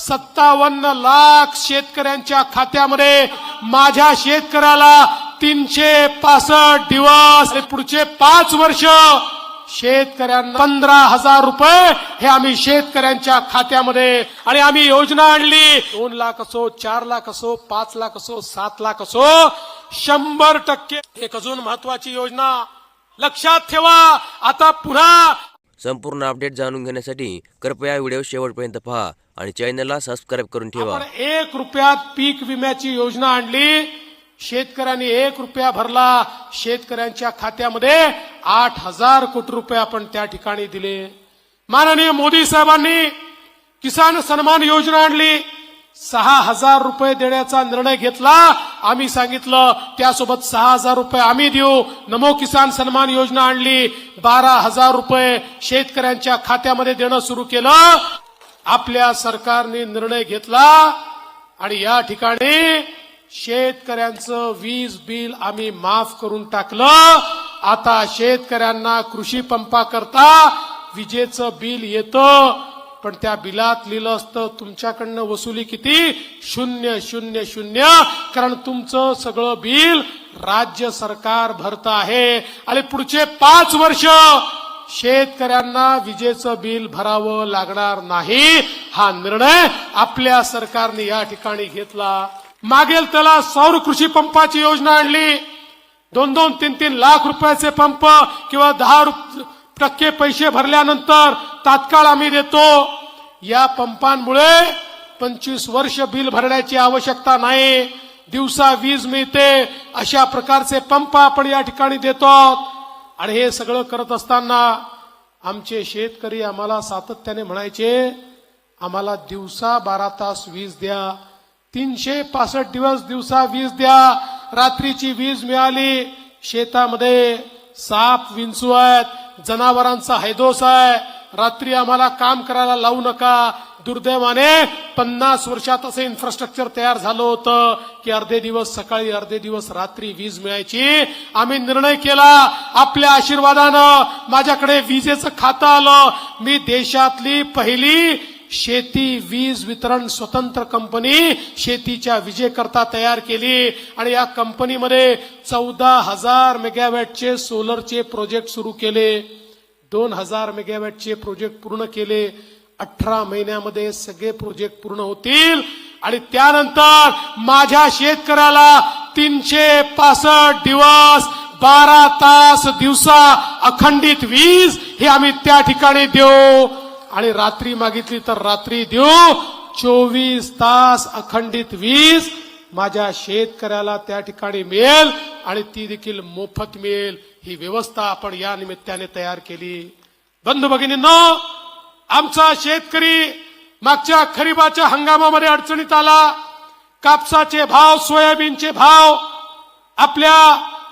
सत्तावन्न लाख शेतकऱ्यांच्या खात्यामध्ये माझ्या शेतकऱ्याला तीनशे पासष्ट दिवस पुढचे पाच वर्ष शेतकऱ्यांना पंधरा हजार रुपये हे आम्ही शेतकऱ्यांच्या खात्यामध्ये आणि आम्ही योजना आणली. दोन लाख असो चार लाख असो पाच लाख असो सात लाख असो शंभर टक्के. एक अजून महत्वाची योजना लक्षात ठेवा. आता पुन्हा संपूर्ण अपडेट जाणून घेण्यासाठी कृपया व्हिडिओ शेवटपर्यंत पहा आणि चॅनलला सबस्क्राईब करून ठेवा. एक रुपयात पीक विम्याची योजना आणली. शेतकऱ्यांनी एक रुपया भरला. शेतकऱ्यांच्या खात्यामध्ये आठ हजार कोटी रुपये आपण त्या ठिकाणी दिले. माननीय मोदी साहेबांनी किसान सन्मान योजना आणली. सहा हजार रुपये देण्याचा निर्णय घेतला. आम्ही सांगितलं त्यासोबत सहा हजार रुपये आम्ही देऊ. नमो किसान सन्मान योजना आणली. बारा हजार रुपये शेतकऱ्यांच्या खात्यामध्ये देणं सुरू केलं. आपल्या सरकारने निर्णय घेतला आणि या ठिकाणी शेतकऱ्यांचं वीज बिल आम्ही माफ करून टाकलं. आता शेतकऱ्यांना कृषी पंपाकरता विजेचं बिल येतं. पण त्या बिलात लिहिलं असतं तुमच्याकडनं वसुली किती? शून्य शून्य शून्य. कारण तुमचं सगळं बिल राज्य सरकार भरतं आहे. आणि पुढचे पाच वर्ष शेतकऱ्यांना विजेचं बिल भरावं लागणार नाही. हा निर्णय आपल्या सरकारने या ठिकाणी घेतला. मागेल त्याला सौर कृषी पंपाची योजना आणली. दोन दोन तीन तीन लाख रुपयाचे पंप किंवा दहा रुप- टक्के पैसे भरल्यानंतर तात्काळ आम्ही देतो. या पंपांमुळे पंचवीस वर्ष बिल भरण्याची आवश्यकता नाही. दिवसा वीज मिळते. अशा प्रकारचे पंप आपण या ठिकाणी देतो. आणि हे सगळं करत असताना आमचे शेतकरी आम्हाला सातत्याने म्हणायचे आम्हाला दिवसा बारा तास वीज द्या. तीनशे पासष्ट दिवस दिवसा वीज द्या. रात्रीची वीज मिळाली. शेतामध्ये साप विंचू आहेत. जनावरांचा हैदोस आहे. रात्री आम्हाला काम करायला लावू नका. दुर्दैवाने पन्नास वर्षात असं इन्फ्रास्ट्रक्चर तयार झालं होतं की अर्धे दिवस सकाळी अर्धे दिवस रात्री वीज मिळायची. आम्ही निर्णय केला. आपल्या आशीर्वादानं माझ्याकडे विजेचं खातं आलं. मी देशातली पहिली शेती वीज वितरण स्वतंत्र कंपनी शेतीच्या विजेकरता तयार केली. आणि या कंपनीमध्ये चौदा हजार मेगावॅटचे सोलरचे प्रोजेक्ट सुरू केले. दोन हजार मेगावॅटचे प्रोजेक्ट पूर्ण केले. अठरा महिन्यामध्ये सगळे प्रोजेक्ट पूर्ण होतील. आणि त्यानंतर माझ्या शेतकऱ्याला तीनशे पासष्ट दिवस बारा तास दिवसा अखंडित वीज हे आम्ही त्या ठिकाणी देऊ. आणि रात्री मागितली तर रात्री देऊ. चोवीस तास अखंडित वीज माझ्या शेतकऱ्याला त्या ठिकाणी मिळेल आणि ती देखील मोफत मिळेल. ही व्यवस्था आपण या निमित्ताने तयार केली. बंधू भगिनींनो आमचा शेतकरी मागच्या खरीपाच्या हंगामामध्ये अडचणीत आला. कापसाचे भाव सोयाबीनचे भाव आपल्या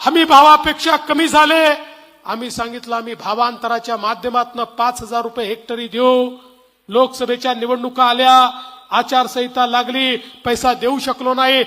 हमी भावापेक्षा कमी झाले. आम्ही सांगितलं आम्ही भावांतराच्या माध्यमातून पाच हजार रुपये हेक्टरी देऊ. लोकसभेच्या निवडणुका आल्या आचारसंहिता लागली पैसा देऊ शकलो नाही.